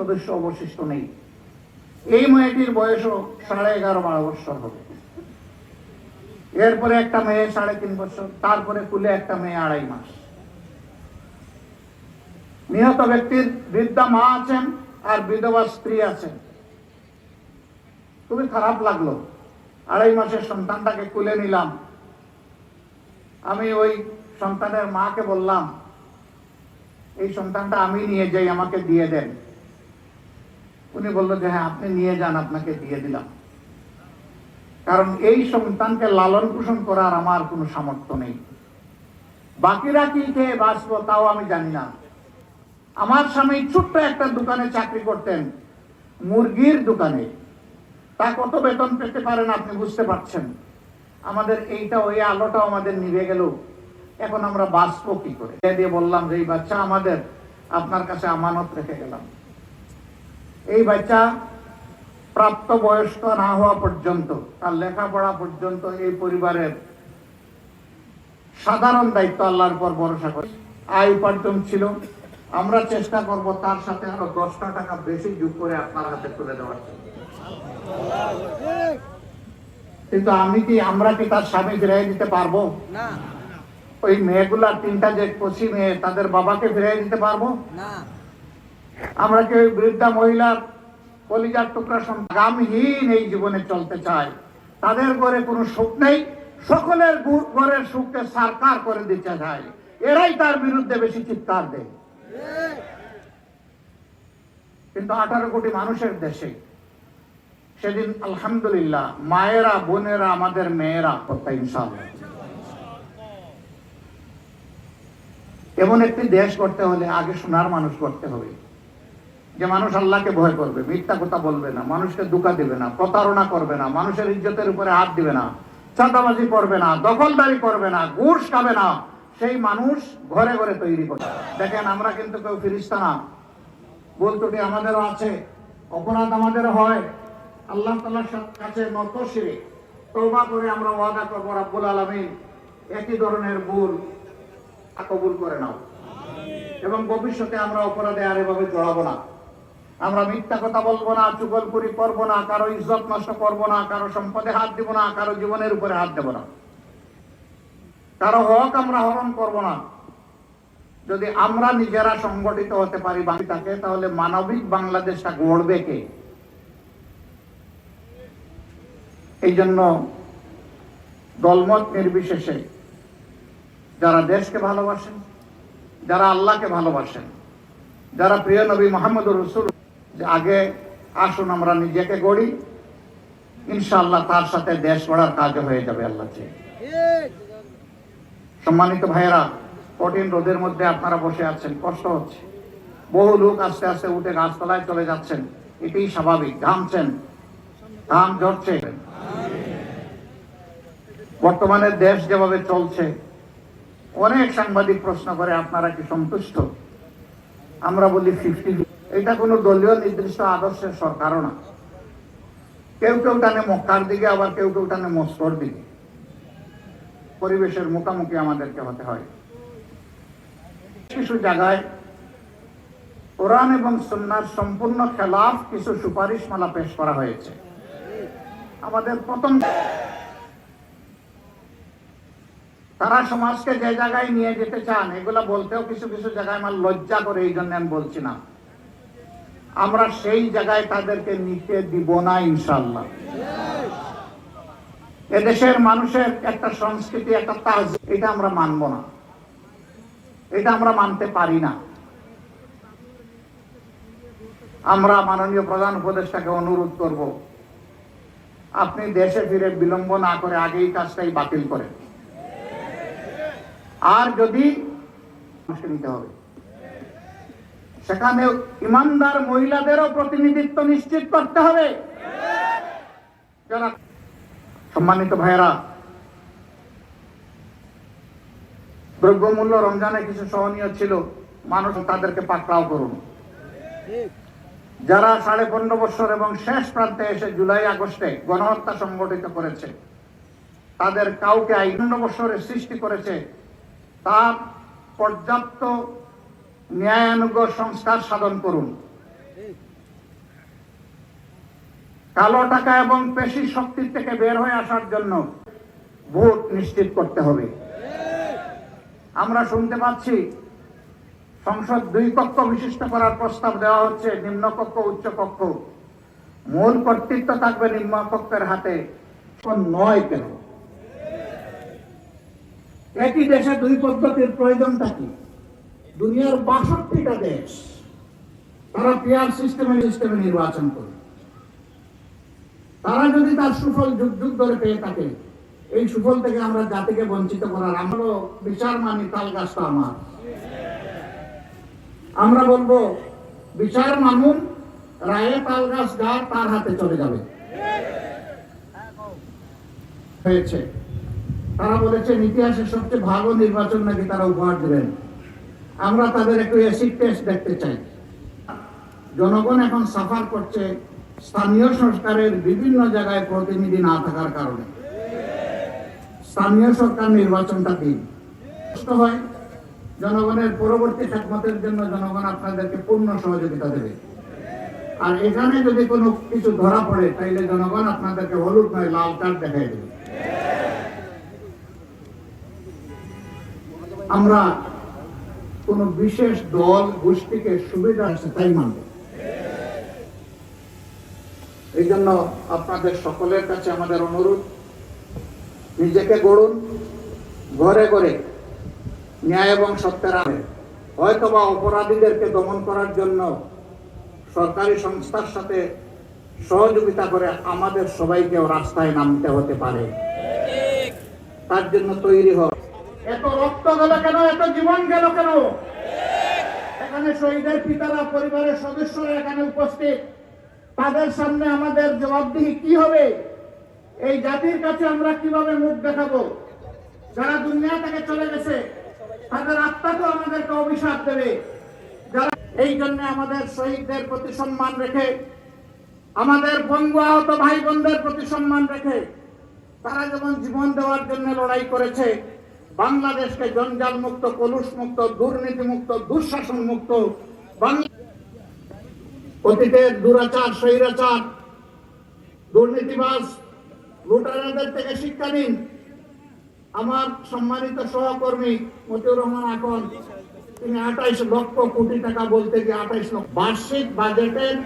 সদস্য অবশিষ্ট নেই। এই মেয়েটির বয়সও সাড়ে এগারো বারো বছর হবে। এরপরে একটা মেয়ে সাড়ে তিন বছর, তারপরে কুলে একটা মেয়ে আড়াই মাস। নিহত ব্যক্তির বৃদ্ধা মা আছেন আর বিধবা স্ত্রী আছেন। খুবই খারাপ লাগল। আড়াই মাসের সন্তানটাকে কুলে নিলাম। আমি ওই সন্তানের মাকে বললাম, এই সন্তানটা আমি নিয়ে যাই, আমাকে দিয়ে দেন। উনি বলল যে হ্যাঁ আপনি নিয়ে যান, আপনাকে দিয়ে দিলাম। কারণ এই সন্তানকে লালন পোষণ করার আমার কোনো সামর্থ্য নেই। বাকিরা কি খেয়ে বাঁচবো তাও আমি জানি না। আমার স্বামী ছোট্ট একটা দোকানে চাকরি করতেন, মুরগির দোকানে। তা কত বেতন পেতে পারেন আপনি বুঝতে পারছেন? আমাদের এইটা ওই আলোটাও আমাদের নিভে গেল। এখন আমরা বাঁচবো কি করে? দিয়ে বললাম যে, এই বাচ্চা আমাদের, আপনার কাছে আমানত রেখে গেলাম। এই বাচ্চা প্রাপ্ত বয়স্ক না হওয়া পর্যন্ত তার লেখাপড়া পর্যন্ত এই পরিবারের সাধারণ দায়িত্ব আল্লাহর উপর ভরসা করে। আয় উপার্জন ছিল। আমরা চেষ্টা করব তার সাথে আরও দশটা টাকা বেশি যোগ করে আপনার হাতে তুলে দেওয়ার কিন্তু আমি কি আমরা কি তার স্বামী ফিরাই দিতে পারব? ওই মেয়েগুলা তিনটা যে কচি মেয়ে তাদের বাবাকে ফিরাই দিতে পারব? না। আমরা কি বৃদ্ধা মহিলার কলিজার টুকরা গামহীন এই জীবনে চলতে চায় তাদের ঘরে কোনো সুখ নেই, সকলের ঘরের সুখকে সারকার করে দিতে চায় এরাই তার বিরুদ্ধে বেশি চিৎকার দেয়। কিন্তু আঠারো কোটি মানুষের দেশে সেদিন আলহামদুলিল্লাহ মায়েরা, বোনেরা, আমাদের মেয়েরা করতে ইনশাআল্লাহ। এমন একটি দেশ করতে হলে আগে সোনার মানুষ করতে হবে। যে মানুষ আল্লাহকে ভয় করবে, মিথ্যা কথা বলবে না, মানুষকে দুকা দিবে না, প্রতারণা করবে না, মানুষের ইজ্জতের উপরে হাত দিবে না, চাঁদাবাজি করবে না, দখলদারি করবে না, ঘুষ খাবে না, সেই মানুষ ঘরে ঘরে তৈরি করে। দেখেন, আমরা কিন্তু কেউ ফিরিস্তা না। ভুল আমাদেরও আছে, অপরাধ আমাদের হয়। আল্লাহ তালার কাছে নত শিরে তৌবা করে আমরা ওয়াদা করব, রাব্বুল আলমী একই ধরনের ভুল কবুল করে নাও। এবং ভবিষ্যতে আমরা অপরাধে আর এভাবে জড়াবো না। আমরা মিথ্যা কথা বলব না চুগলপুরি করব না, কারও ইজ্জত নষ্ট করব না, কারও সম্পদে হাত দিব না, কারও জীবনের উপরে হাত দেব না। কারও হক আমরা হরণ করব না। যদি আমরা নিজেরা সংগঠিত হতে পারি বাংলাকে তাহলে মানবিক বাংলাদেশটা গড়বে কে? এই জন্য দলমত নির্বিশেষে যারা দেশকে ভালোবাসেন, যারা আল্লাহকে ভালোবাসেন, যারা প্রিয় নবী মোহাম্মদ রসুল আগে আসুন, আমরা নিজেকে গড়ি। ইনশাআল্লাহ তার সাথে দেশ গড়ার কাজ হয়ে যাবে, আল্লাহ সম্মানিত ভাইয়েরা, কঠিন রোদের মধ্যে আপনারা বসে আছেন, কষ্ট হচ্ছে। বহু লোক আস্তে আস্তে উঠে গাছতলায় চলে যাচ্ছেন, এটাই স্বাভাবিক। ঘামছেন, ঘাম ঝরছে। বর্তমানে দেশ যেভাবে চলছে, অনেক সাংবাদিক প্রশ্ন করে, আপনারা কি সন্তুষ্ট? আমরা বলি ফিফটি এটা কোনো দলীয় নির্দিষ্ট আদর্শের সরকারও না। কেউ কেউ টানে মক্কার দিকে, আবার কেউ কেউ টানে মস্কর দিকে। পরিবেশের মুখোমুখি আমাদেরকে হতে হয়। কিছু জায়গায় কোরআন এবং সন্ন্যার সম্পূর্ণ খেলাফ কিছু সুপারিশ সুপারিশমালা পেশ করা হয়েছে। আমাদের প্রথম তারা সমাজকে যে জায়গায় নিয়ে যেতে চান, এগুলা বলতেও কিছু কিছু জায়গায় আমার লজ্জা করে এই জন্য আমি বলছি না। আমরা সেই জায়গায় তাদেরকে নিতে দিব না ইনশাল্লাহ এদেশের মানুষের একটা সংস্কৃতি, একটা তাজ, এটা আমরা মানব না। এটা আমরা মানতে পারি না। আমরা মাননীয় প্রধান উপদেষ্টাকে অনুরোধ করব, আপনি দেশে ফিরে বিলম্ব না করে আগেই কাজটাই বাতিল করেন। আর যদি হবে। সেখানে ইমানদার মহিলাদেরও প্রতিনিধিত্ব নিশ্চিত করতে হবে। সম্মানিত ভাইয়েরা, দ্রব্যমূল্য রমজানে কিছু সহনীয় ছিল, মানুষ তাদেরকে পাকড়াও করুন। যারা সাড়ে পনেরো বছর এবং শেষ প্রান্তে এসে জুলাই আগস্টে গণহত্যা সংগঠিত করেছে, তাদের কাউকে পনেরো বছরে সৃষ্টি করেছে তার পর্যাপ্ত ন্যায়ানুগ সংস্কার সাধন করুন। কালো টাকা এবং পেশি শক্তির থেকে বের হয়ে আসার জন্য ভোট নিশ্চিত করতে হবে। আমরা শুনতে পাচ্ছি, সংসদ দুই কক্ষ বিশিষ্ট করার প্রস্তাব দেওয়া হচ্ছে, নিম্ন কক্ষ, উচ্চ কক্ষ। মূল কর্তৃত্ব থাকবে নিম্ন কক্ষের হাতে, নয় কেন? একই দেশে দুই পদ্ধতির প্রয়োজনটা কি? দুনিয়ার বাষট্টিটা দেশ, তারা পিয়ার সিস্টেমে সিস্টেমে নির্বাচন করে। তারা যদি তার সুফল যুগ যুগ ধরে পেয়ে থাকে, এই সুফল থেকে আমরা জাতিকে বঞ্চিত করার আমরাও বিচার মানি তাল গাছটা আমার। আমরা বলব, বিচার মানুন রায়ে তাল গাছ যার তার হাতে চলে যাবে। হয়েছে। তারা বলেছেন ইতিহাসের সবচেয়ে ভালো নির্বাচন নাকি তারা উপহার দেবেন। আমরা তাদের একটু অ্যাসিড টেস্ট দেখতে চাই। জনগণ এখন সাফার করছে স্থানীয় সরকারের বিভিন্ন জায়গায় প্রতিনিধি না থাকার কারণে। স্থানীয় সরকার নির্বাচনটা দিন। কষ্ট হয়। জনগণের পরবর্তী খেদমতের জন্য জনগণ আপনাদেরকে পূর্ণ সহযোগিতা দেবে। আর এখানে যদি কোনো কিছু ধরা পড়ে, তাইলে জনগণ আপনাদেরকে হলুদ নয়, লাল কার্ড দেখাই দেবে। আমরা কোন বিশেষ দল, গোষ্ঠীকে সুবিধা আছে তাই মানব। এই জন্য আপনাদের সকলের কাছে আমাদের অনুরোধ, নিজেকে গড়ুন, ঘরে ঘরে ন্যায় এবং সত্যের আগে হয়তোবা অপরাধীদেরকে দমন করার জন্য সরকারি সংস্থার সাথে সহযোগিতা করে আমাদের সবাইকেও রাস্তায় নামতে হতে পারে। তার জন্য তৈরি হয় এত রক্ত গেল কেন? এত জীবন গেল কেন? এখানে শহীদের পিতারা, পরিবারের সদস্যরা এখানে উপস্থিত। তাদের সামনে আমাদের জবাবদিহি কি হবে? এই জাতির কাছে আমরা কীভাবে মুখ দেখাবো? যারা দুনিয়া থেকে চলে গেছে, তাদের আত্মা তো আমাদেরকে অভিশাপ দেবে। যারা এই জন্য আমাদের শহীদদের প্রতি সম্মান রেখে, আমাদের বঙ্গ আহত ভাই বোনদের প্রতি সম্মান রেখে, তারা যেমন জীবন দেওয়ার জন্য লড়াই করেছে বাংলাদেশকে জঞ্জাল মুক্ত কলুষ মুক্ত দুর্নীতি মুক্ত দুঃশাসন মুক্ত অতীতের দুরাচার, স্বৈরাচার, দুর্নীতিবাজ লুটারাদের থেকে শিক্ষা নিন। আমার সম্মানিত সহকর্মী মতিউর রহমান আকন তিনি আঠাইশ লক্ষ কোটি টাকা বলতে গিয়ে আঠাইশ লক্ষ। বার্ষিক বাজেটের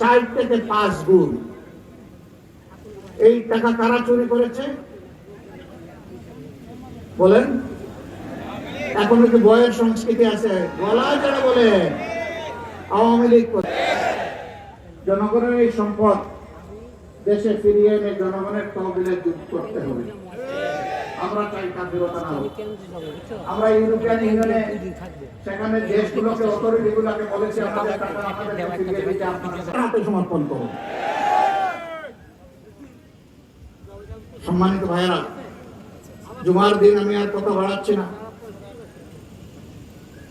চার থেকে পাঁচ গুণ। এই টাকা কারা চুরি করেছে? বলেন? এখনও কি বয়ের সংস্কৃতি আছে। বলা যারা বলে, আওয়ামী লীগ জনগণের এই সম্পদ দেশে ফিরিয়ে এনে জনগণের তহবিলে যোগ করতে হবে। আমরা চাই না আমরা ইউরোপিয়ান ইউনিয়নে, সেখানে দেশগুলোকে, অথরিটিগুলোকে বলেছি, আমাদের টাকা আপনাদের ফিরিয়ে দিতে আপনারা হাতে সমর্পণ করুন। সম্মানিত ভাইয়েরা জুমার দিন আমি আর কথা বাড়াচ্ছি না।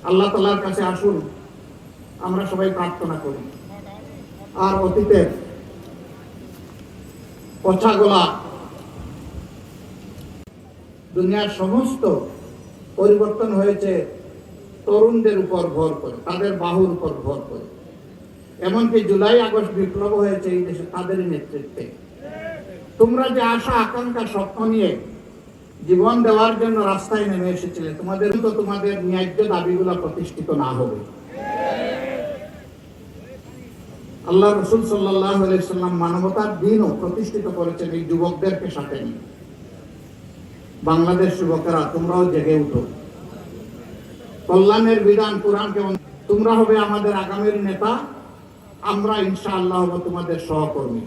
আল্লাহ তালার কাছে আসুন, আমরা সবাই প্রার্থনা করি। আর অতীতের পচাগোলা দুনিয়ার সমস্ত পরিবর্তন হয়েছে, তরুণদের উপর ভর করে, তাদের বাহুর উপর ভর করে। এমনকি জুলাই, আগস্ট বিপ্লব হয়েছে এই দেশে, তাদেরই নেতৃত্বে। তোমরা যে আশা, আকাঙ্ক্ষা, স্বপ্ন নিয়ে জীবন দেওয়ার জন্য রাস্তায় নেমে এসেছিলে। তোমাদের তো তোমাদের ন্যায্য দাবিগুলো প্রতিষ্ঠিত না হবে। আল্লাহ রসুল সাল্লাহ সাল্লাম মানবতার দিনও প্রতিষ্ঠিত করেছেন এই যুবকদেরকে সাথে নিয়ে। বাংলাদেশ যুবকেরা, তোমরাও জেগে উঠো। কল্যাণের বিধান কোরআনকে তোমরা হবে আমাদের আগামীর নেতা, আমরা ইনশাআল্লাহ হব তোমাদের সহকর্মী।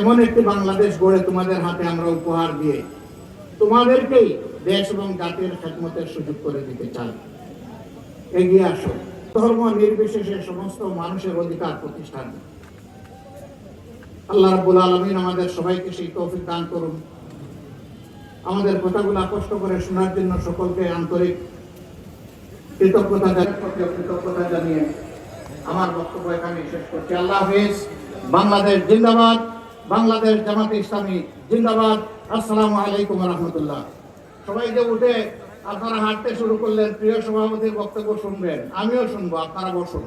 এমন একটি বাংলাদেশ গড়ে তোমাদের হাতে আমরা উপহার দিয়ে তোমাদেরকেই দেশ এবং জাতির খেদমতের সুযোগ করে দিতে চাই। এগিয়ে আসো। ধর্ম নির্বিশেষে সমস্ত মানুষের অধিকার প্রতিষ্ঠান। আল্লাহ রাব্বুল আলমিন আমাদের সবাইকে সেই তৌফিক দান করুন। আমাদের কথাগুলো কষ্ট করে শোনার জন্য সকলকে আন্তরিক কৃতজ্ঞতা কৃতজ্ঞতা জানিয়ে আমার বক্তব্য এখানে শেষ করছি। আল্লাহ হাফিজ। বাংলাদেশ জিন্দাবাদ। বাংলাদেশ জামাত ইসলামী জিন্দাবাদ। আসসালাম আলাইকুম রহমতুল্লাহ। সবাই যে উঠে আপনারা হাঁটতে শুরু করলেন, প্রিয় সভাপতির বক্তব্য শুনবেন, আমিও শুনব, আপনারা বসুন।